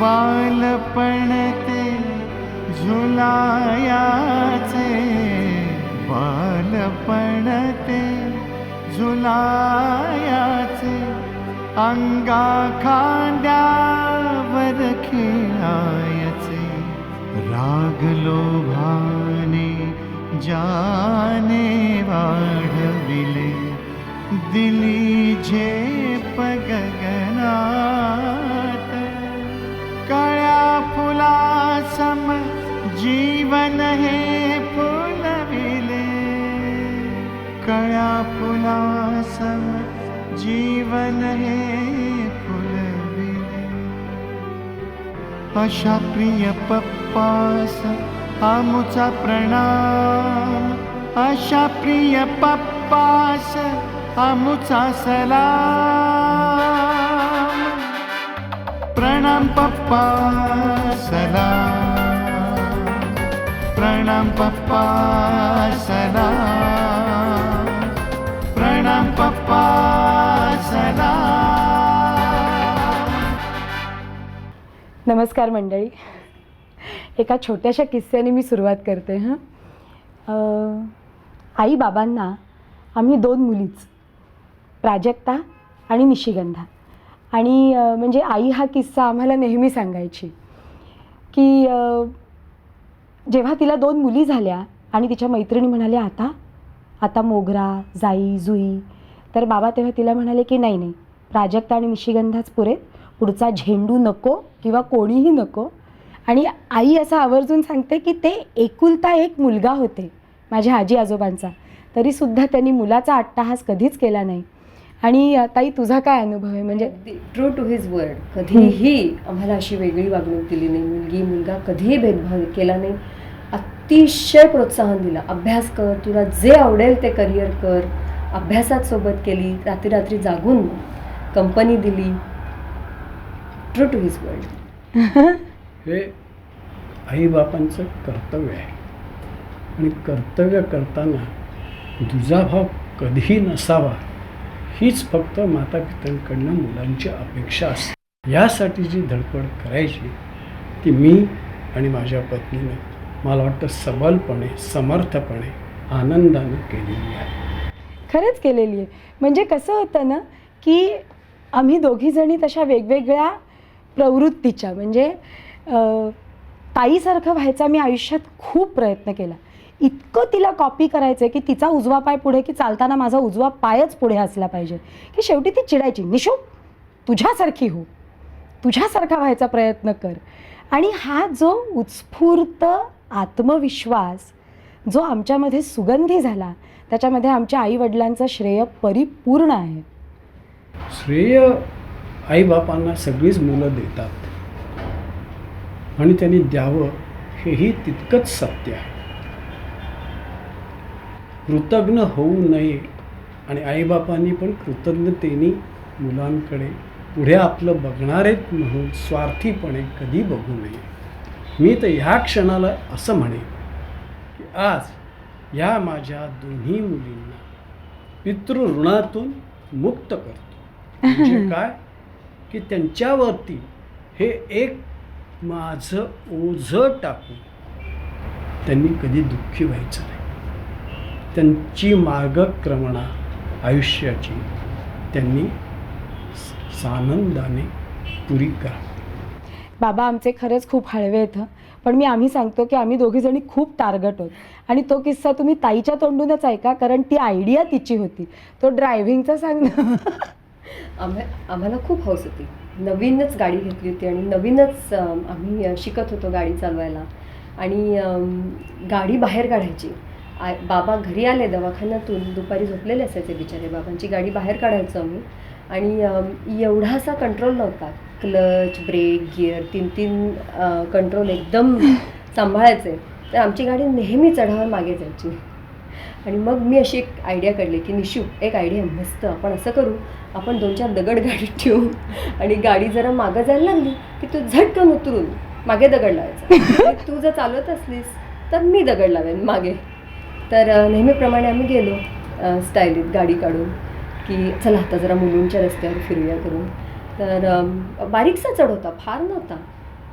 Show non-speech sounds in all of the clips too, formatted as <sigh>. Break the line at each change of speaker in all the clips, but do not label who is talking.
बालपण ते झुलायाचे बालपण ते झुलायाचे अंगा खांद्यावर खेळाय राग लोभाने जाने वाढविले दिली झेप गगनात. काळ्या फुलासम जीवन हे फुलविले काळ्या फुलासम जीवन हे अशा प्रिय पप्पास आमुचा प्रणाम. अशा प्रिय पप्पास आमुचा सलाम. प्रणाम पप्पा सलाम. प्रणाम पप्पा सलाम.
नमस्कार मंडळी. एका छोट्याशा किस्स्याने मी सुरुवात करते हां. आई बाबांना आम्ही दोन मुलीच प्राजक्ता आणि निशिगंधा. आणि म्हणजे आई हा किस्सा आम्हाला नेहमी सांगायची की जेव्हा तिला दोन मुली झाल्या आणि तिच्या मैत्रिणी म्हणाल्या आता आता मोगरा जाई जुई. तर बाबा तेव्हा तिला म्हणाले की नाही नाही प्राजक्ता आणि निशिगंधाच पुरेत. पुढचा झेंडू नको किंवा कोणीही नको. आणि आई असं आवर्जून सांगते की ते एकुलता एक मुलगा होते माझ्या आजी आजोबांचा. तरीसुद्धा त्यांनी मुलाचा अट्टाहास कधीच केला नाही. आणि ताई तुझा काय अनुभव आहे? म्हणजे
ट्रू टू हिज वर्ड कधीही आम्हाला अशी वेगळी वागणूक दिली नाही. मुलगी मुलगा कधीही भेदभाव केला नाही. अतिशय प्रोत्साहन दिलं. अभ्यास कर तुला जे आवडेल ते करिअर कर. अभ्यासात सोबत केली. रात्री रात्री जागून कंपनी दिली. ट्रू टू हिज वर्ड
हे आईबापांचं कर्तव्य आहे. आणि कर्तव्य करताना दुजाभाव कधीही नसावा हीच फक्त मातापित्यांकडनं मुलांची अपेक्षा असते. यासाठी जी धडपड करायची ती मी आणि माझ्या पत्नीने मला वाटतं सबलपणे समर्थपणे आनंदाने केलेली आहे.
खरंच केलेली आहे. म्हणजे कसं होतं ना की आम्ही दोघीजणी तशा वेगवेगळ्या प्रवृत्तीच्या. म्हणजे ताईसारखं व्हायचा मी आयुष्यात खूप प्रयत्न केला. इतकं तिला कॉपी करायचं की तिचा उजवा पाय पुढे की चालताना माझा उजवा पायच पुढे असला पाहिजे. की शेवटी ती चिडायची निशो तुझ्यासारखी हो. तुझ्यासारखा व्हायचा प्रयत्न कर. आणि हा जो उत्स्फूर्त आत्मविश्वास जो आमच्यामध्ये सुगंधी झाला त्याच्यामध्ये आमच्या आईवडिलांचं श्रेय परिपूर्ण आहे.
श्रेय आईबापांना सगळीच मुलं देतात. आणि त्यांनी द्यावं हेही तितकंच सत्य आहे. कृतज्ञ होऊ नये आणि आईबापांनी पण कृतज्ञतेने मुलांकडे पुढे आपलं बघणारेत म्हणून स्वार्थीपणे कधी बघू नये. मी तर ह्या क्षणाला असं म्हणेन की आज या माझ्या दोन्ही मुलींना पितृऋणातून मुक्त करतो. म्हणजे <laughs> काय? की त्यांच्यावरती हे एक माझं ओझं टाकून त्यांनी कधी दुःखी व्हायचं नाही. त्यांची मार्गक्रमणा आयुष्याची त्यांनी सानंदाने पुरी करा.
बाबा आमचे खरंच खूप हळवे आहेत पण मी आम्ही सांगतो की आम्ही दोघीजणी खूप टार्गट होत. आणि तो किस्सा तुम्ही ताईच्या तोंडूनच ऐका कारण ती आयडिया तिची होती. तो ड्रायव्हिंगचा सांग ना <laughs>
आम्हा आम्हाला खूप हौस होती. नवीनच गाडी घेतली होती आणि नवीनच आम्ही शिकत होतो गाडी चालवायला. आणि गाडी बाहेर काढायची. बाबा घरी आले दवाखान्यातून दुपारी झोपलेले असायचे बिचारे बाबांची गाडी बाहेर काढायचो आम्ही. आणि अम, एवढासा कंट्रोल नव्हता. क्लच ब्रेक गिअर तीन तीन कंट्रोल एकदम <laughs> सांभाळायचे. तर आमची गाडी नेहमी चढावर मागे जायची. आणि मग मी अशी एक आयडिया काढली की निशू एक आयडिया मस्त आपण असं करू आपण दोन चार दगड गाडीत <laughs> ठेवू आणि गाडी जरा मागं जायला लागली की तू झटकन उतरून मागे दगड लावायचा. तू जर चालवत असलीस तर मी दगड लावेन मागे. तर नेहमीप्रमाणे आम्ही गेलो स्टायलीत गाडी काढून की चला आता जरा मुलींच्या रस्त्यावर फिरूया करून. तर बारीकसा चढ होता फार नव्हता.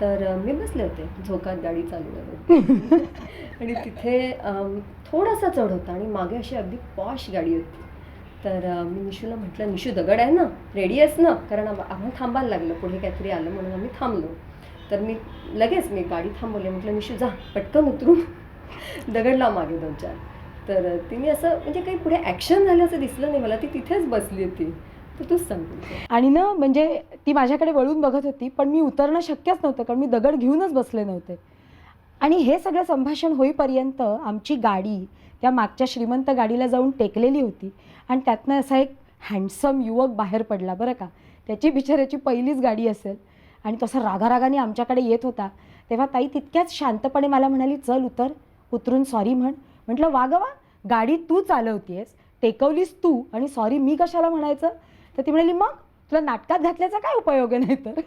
तर मी बसले होते झोकात गाडी चालू <laughs> आणि तिथे थोडासा चढ होता आणि मागे अशी अगदी पॉश गाडी होती. तर मी निशूला म्हटलं निशू दगड आहे ना? रेडी आहेस ना? कारण आम्हाला थांबायला लागलं पुढे काहीतरी आलं म्हणून आम्ही थांबलो. तर मी लगेच मी गाडी थांबवली म्हटलं निशू जा पटकन उतरून. दगड लाव मागे दोन चार. तर तिने असं म्हणजे काही पुढे ॲक्शन झालं असं दिसलं नाही मला ती तिथेच बसली होती. तर तूच सांग
आणि ना म्हणजे ती माझ्याकडे वळून बघत होती पण मी उतरणं शक्यच नव्हतं कारण मी दगड घेऊनच बसले नव्हते. आणि हे सगळं संभाषण होईपर्यंत आमची गाडी त्या मागच्या श्रीमंत गाडीला जाऊन टेकलेली होती. आणि त्यातनं असा एक हँडसम युवक बाहेर पडला बरं का. त्याची बिचाऱ्याची पहिलीच गाडी असेल. आणि तसा रागारागाने आमच्याकडे येत होता. तेव्हा ताई तितक्याच शांतपणे मला म्हणाली चल उतर उतरून सॉरी म्हण. म्हटलं वा गं वा गाडी तू चालवतेस टेकवलीस तू आणि सॉरी मी कशाला म्हणायचं? तर ती म्हणाली मग तुला नाटकात घातल्याचा काय उपयोग आहे नाही तर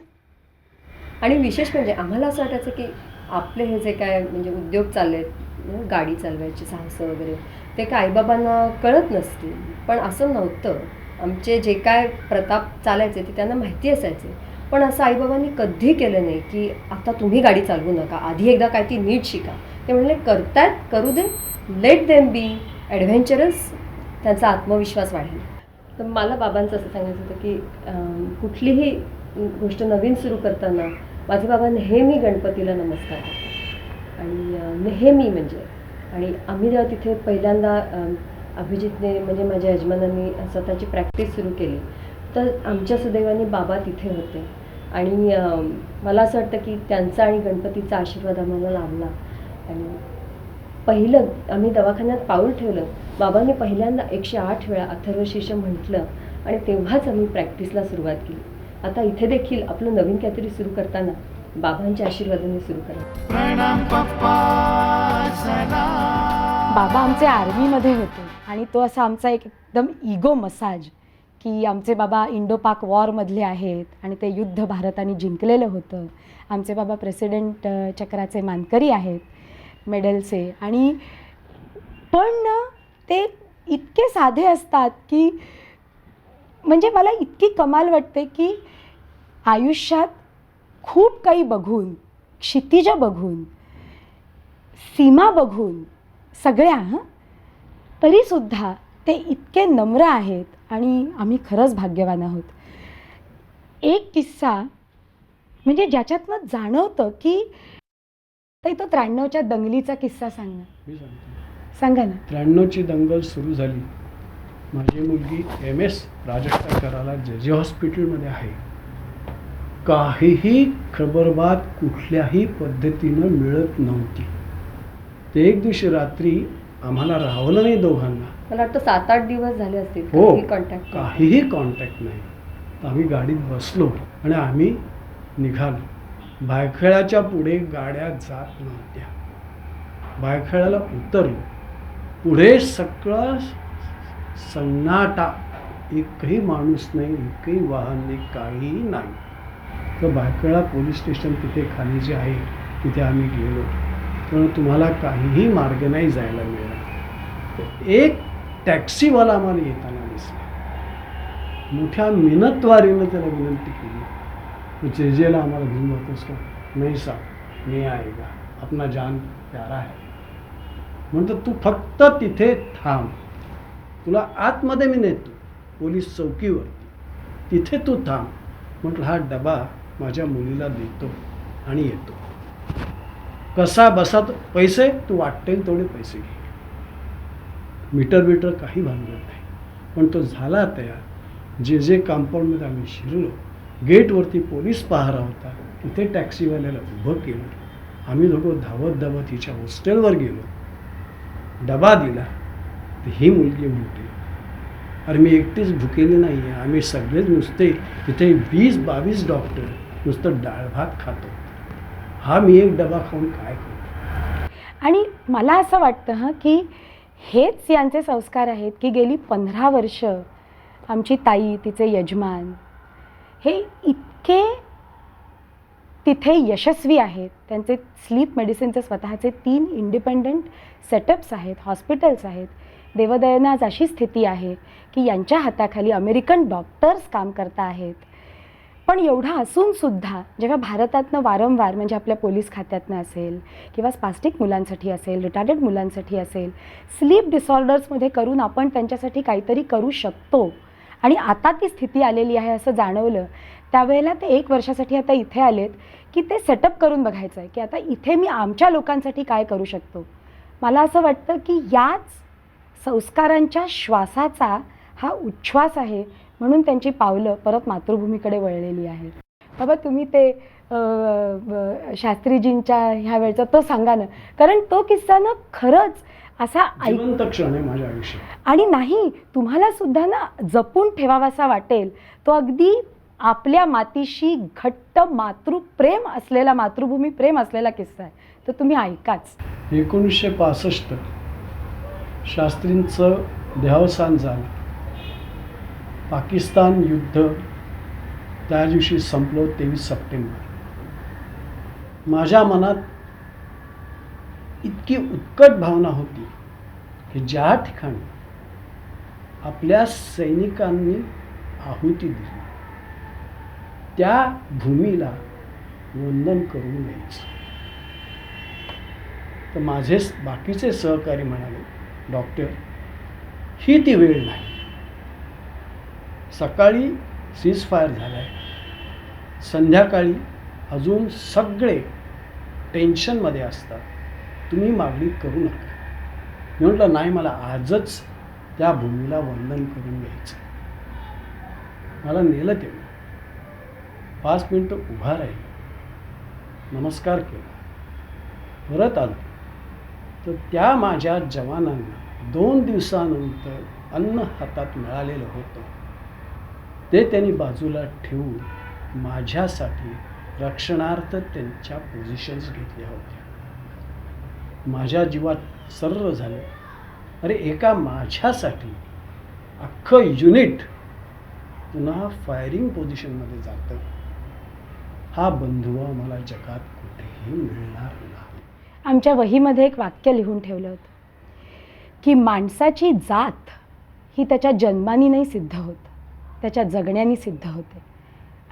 आणि विशेष म्हणजे आम्हाला असं वाटायचं की आपले हे जे काय म्हणजे उद्योग चालले आहेत गाडी चालवायची साहसं वगैरे ते काय आईबाबांना कळत नसतील. पण असं नव्हतं. आमचे जे काय प्रताप चालायचे ते त्यांना माहिती असायचे. पण असं आईबाबांनी कधी केलं नाही की आता तुम्ही गाडी चालवू नका आधी एकदा काय ती नीट शिका. ते म्हणले करतायत करू दे लेट देम बी ॲडव्हेंचरस. त्यांचा आत्मविश्वास वाढेल. तर मला बाबांचं असं सांगायचं होतं की कुठलीही गोष्ट नवीन सुरू करताना माझे बाबा नेहमी गणपतीला नमस्कार करतात. आणि नेहमी म्हणजे आणि आम्ही जेव्हा तिथे पहिल्यांदा अभिजितने म्हणजे माझ्या यजमानांनी स्वतःची प्रॅक्टिस सुरू केली तर आमच्या सुदैवाने बाबा तिथे होते. आणि मला असं वाटतं की त्यांचा आणि गणपतीचा आशीर्वाद आम्हाला लाभला. आणि पहिलं आम्ही दवाखान्यात पाऊल ठेवलं. बाबांनी पहिल्यांदा एकशे आठ वेळा अथर्वशीर्ष म्हटलं आणि तेव्हाच आम्ही प्रॅक्टिसला सुरुवात केली. आता इथे देखील आपलं नवीन काहीतरी सुरू करताना बाबांच्या आशीर्वादाने सुरू करा.
प्रणाम पप्पा सलाम
बाबा आमचे आर्मीमध्ये होते आणि तो असा आमचा एक एकदम इगो मसाज की आमचे बाबा इंडो पाक वॉरमधले आहेत आणि ते युद्ध भारताने जिंकलेलं होतं. आमचे बाबा प्रेसिडेंट चक्राचे मानकरी आहेत मेडलचे. आणि पण ते इतके साधे असतात की म्हणजे मला इतकी कमाल वाटते की आयुष्यात खूप काही बघून क्षितिज बघून सीमा बघून सगळ्या हं? तरीसुद्धा ते इतके नम्र आहेत आणि आम्ही खरंच भाग्यवान आहोत. एक किस्सा म्हणजे ज्याच्यातनं जाणवतं की ताई तो त्र्याण्णवच्या दंगलीचा किस्सा सांग ना. सांगा ना.
त्र्याण्णवची दंगल सुरू झाली. माझी मुलगी एम एस राजष्टाकराला जे जे हॉस्पिटलमध्ये आहे. काहीही खबरबात कुठल्याही पद्धतीनं मिळत नव्हती. ते एक दिवशी रात्री आम्हाला राहवलं नाही दोघांना.
मला वाटतं सात आठ दिवस झाले असतील
हो
कॉन्टॅक्ट
काहीही कॉन्टॅक्ट नाही. तर आम्ही गाडीत बसलो आणि आम्ही निघालो. बायखेळाच्या पुढे गाड्या जात नव्हत्या. बायखेळाला उतरलो. पुढे सगळा सन्नाटा एकही माणूस नाही एकही वाहन नाही काहीही नाही. तर भायखळा पोलीस स्टेशन तिथे खाली जे आहे तिथे आम्ही गेलो. पण तुम्हाला काहीही मार्ग नाही जायला मिळाला. तर एक टॅक्सीवाला आम्हाला येताना दिसला. मोठ्या मिनतवारीनं त्याला विनंती केली. तू जेजेला आम्हाला घेऊन जातोस का? नाही साहेब मी आएगा अपना जान प्यारा आहे. म्हणतो तू फक्त तिथे थांब. तुला आतमध्ये मी नेतो पोलीस चौकीवरती. तिथे तू थांब. म्हटलं हा डबा माझ्या मुलीला देतो आणि येतो. कसा बसा तो पैसे तू वाटेल तेवढे पैसे घे. मीटर बिटर काही भानगड नाही. पण तो झाला तयार. जे जे कंपाऊंडमध्ये आम्ही शिरलो गेटवरती पोलीस पहारा होता तिथे टॅक्सीवाल्याला उभं केलं. आम्ही दोघं धावत धावत हिच्या हॉस्टेलवर गेलो. डबा दिला. तर ही मुलगी म्हणते अरे मी एकटीच भुकेली नाही आहे आम्ही सगळेच नुसते तिथे वीस बावीस डॉक्टर नुसतं डाळ भात खातो. हा मी एक डबा खाऊन काय करू?
आणि मला असं वाटतं हं की हेच यांचे संस्कार आहेत की गेली पंधरा वर्ष आमची ताई तिचे यजमान हे इतके तिथे यशस्वी आहेत. त्यांचे स्लीप मेडिसिनचे स्वतःचे तीन इंडिपेंडंट सेटअप्स आहेत हॉस्पिटल्स आहेत. देवदयनाज अशी स्थिती आहे की यांच्या हाताखाली अमेरिकन डॉक्टर्स काम करता आहेत. पण एवढं असूनसुद्धा जेव्हा भारतातनं वारंवार म्हणजे आपल्या पोलीस खात्यातनं असेल किंवा स्पास्टिक मुलांसाठी असेल रिटार्डेड मुलांसाठी असेल स्लीप डिसऑर्डर्समध्ये करून आपण त्यांच्यासाठी काहीतरी करू शकतो. आणि आता ती स्थिती आलेली आहे असं जाणवलं. त्यावेळेला ते एक वर्षासाठी आता इथे आलेत की ते सेटअप करून बघायचं आहे की आता इथे मी आमच्या लोकांसाठी काय करू शकतो. मला असं वाटतं की याच संस्कारांच्या श्वासाचा हा उच्छ्वास आहे म्हणून त्यांची पावलं परत मातृभूमीकडे वळलेली आहेत. बाबा तुम्ही ते शास्त्रीजींच्या ह्या वेळचा तो सांगा ना. कारण तो किस्सा ना खरंच असा
माझ्या आयुष्यात.
आणि नाही तुम्हाला सुद्धा ना जपून ठेवावासा वाटेल. तो अगदी आपल्या मातीशी घट्ट मातृप्रेम असलेला मातृभूमी प्रेम असलेला किस्सा आहे. तर तुम्ही ऐकाच.
एकोणीसशे पासष्ट शास्त्रींचं देहावसान झालं. पाकिस्तान युद्ध त्या दिवशी संपलं तेवीस सप्टेंबर. माझ्या मनात इतकी उत्कट भावना होती की ज्या ठिकाणी आपल्या सैनिकांनी आहुती दिली त्या भूमीला वंदन करून द्यायचं तर माझे बाकीचे सहकारी म्हणाले डॉक्टर ही ती वेळ नाही. सकाळी सीज फायर झाला आहे संध्याकाळी अजून सगळे टेन्शनमध्ये असतात. तुम्ही मागणी करू नका. मी म्हटलं नाही मला आजच त्या भूमीला वंदन करून घ्यायचं मला नेलं ते. पाच मिनटं उभा राहील. नमस्कार केला. परत आलो. तर त्या माझ्या जवानांना दोन दिवसानंतर अन्न हातात मिळालेलं होतं. ते त्यांनी बाजूला ठेवून माझ्यासाठी रक्षणार्थ त्यांच्या पोझिशन्स घेतल्या होत्या. माझ्या जीवात सर्र झालं. अरे एका माझ्यासाठी अख्खं युनिट पुन्हा फायरिंग पोझिशनमध्ये जातं. हा बंधू मला जगात कुठेही मिळणार नाही.
आमच्या वहीमध्ये एक वाक्य लिहून ठेवलं होतं की माणसाची जात ही त्याच्या जन्मानी नाही सिद्ध होत. त्याच्या जगण्याने सिद्ध होते.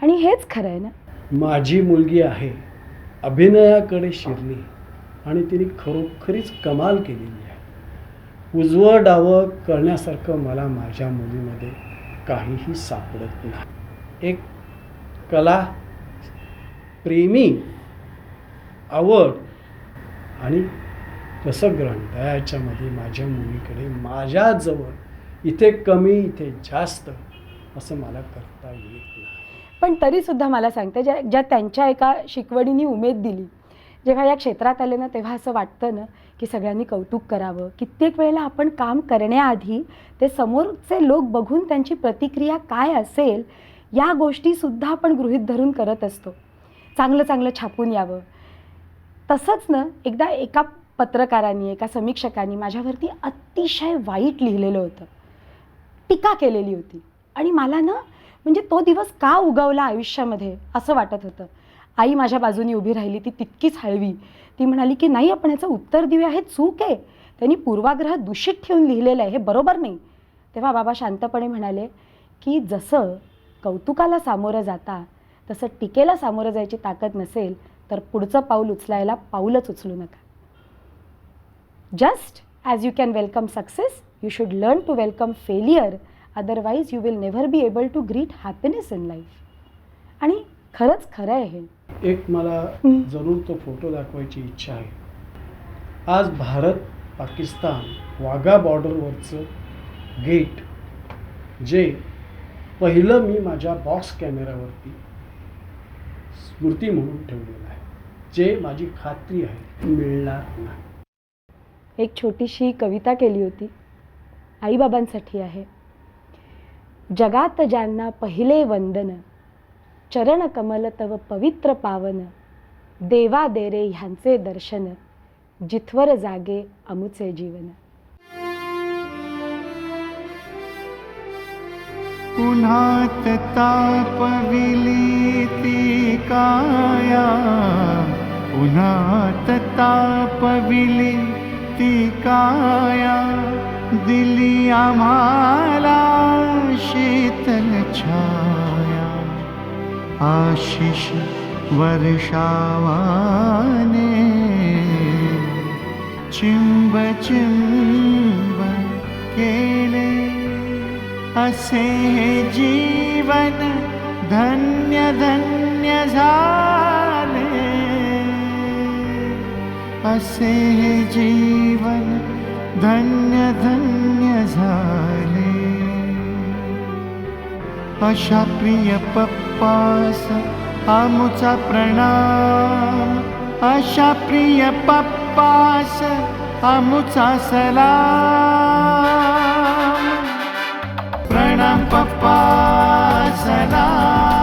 आणि हेच खरं आहे ना?
माझी मुलगी आहे अभिनयाकडे शिरली आणि तिने खरोखरीच कमाल केलेली आहे. उजवं डावं करण्यासारखं मला माझ्या मुलीमध्ये काहीही सापडत नाही. एक कला प्रेमी आवड आणि रसग्रहण दयाच्यामध्ये माझ्या मुलीकडे माझ्याजवळ इथे कमी इथे जास्त असं मला करता येत नाही.
पण तरीसुद्धा मला सांगते ज्या ज्या त्यांच्या एका शिकवणीने उमेद दिली जेव्हा या क्षेत्रात आले ना तेव्हा असं वाटतं ना की सगळ्यांनी कौतुक करावं. कित्येक वेळेला आपण काम करण्याआधी ते समोरचे लोक बघून त्यांची प्रतिक्रिया काय असेल या गोष्टीसुद्धा आपण गृहीत धरून करत असतो. चांगलं चांगलं छापून यावं. तसंच ना एकदा एका पत्रकारांनी एका समीक्षकांनी माझ्यावरती अतिशय वाईट लिहिलेलं होतं. टीका केलेली होती. आणि मला ना म्हणजे तो दिवस का उगवला आयुष्यामध्ये असं वाटत होतं. आई माझ्या बाजूनी उभी राहिली ती तितकीच हळवी. ती म्हणाली की नाही आपण याचं उत्तर देऊया हे चूक आहे. त्यांनी पूर्वाग्रह दूषित ठेवून लिहिलेलं आहे हे बरोबर नाही. तेव्हा बाबा शांतपणे म्हणाले की जसं कौतुकाला सामोरं जाता तसं टीकेला सामोरं जायची ताकद नसेल तर पुढचं पाऊल उचलायला पाऊलच उचलू नका. Just as you can welcome success you should learn to welcome failure otherwise you will never be able to greet happiness in life आणि खरंच खरं आहे हे.
एक मला. जरूर तो फोटो दाखवायची इच्छा आहे. आज भारत पाकिस्तान वाघा बॉर्डरवरचं गेट जे पहिलं मी माझ्या बॉक्स कॅमेऱ्यावरती स्मृती म्हणून ठेवलेलं आहे. जे माझी खात्री आहे मिळणार नाही.
एक छोटीशी कविता केली होती. आईबाबांसाठी आहे. जगात ज्यांना पहिले वंदन चरण कमल तव पवित्र पावन देवा देरे ह्यांचे दर्शन जिथवर जागे अमुचे जीवन.
उन्हात तापविली काया उन्हात तापविली ती काया. दिली आम्हाला शीतल छाया. आशिष वर्षावाने. चिंब चिंब केले. असे हे जीवन धन्य धन्य झाले. असे हे जीवन धन्य धन्य झाले। अशा प्रिय पप्पास आमुचा प्रणाम। अशा प्रिय पप्पास आमुचा सलाम। प्रणाम पप्पा सलाम।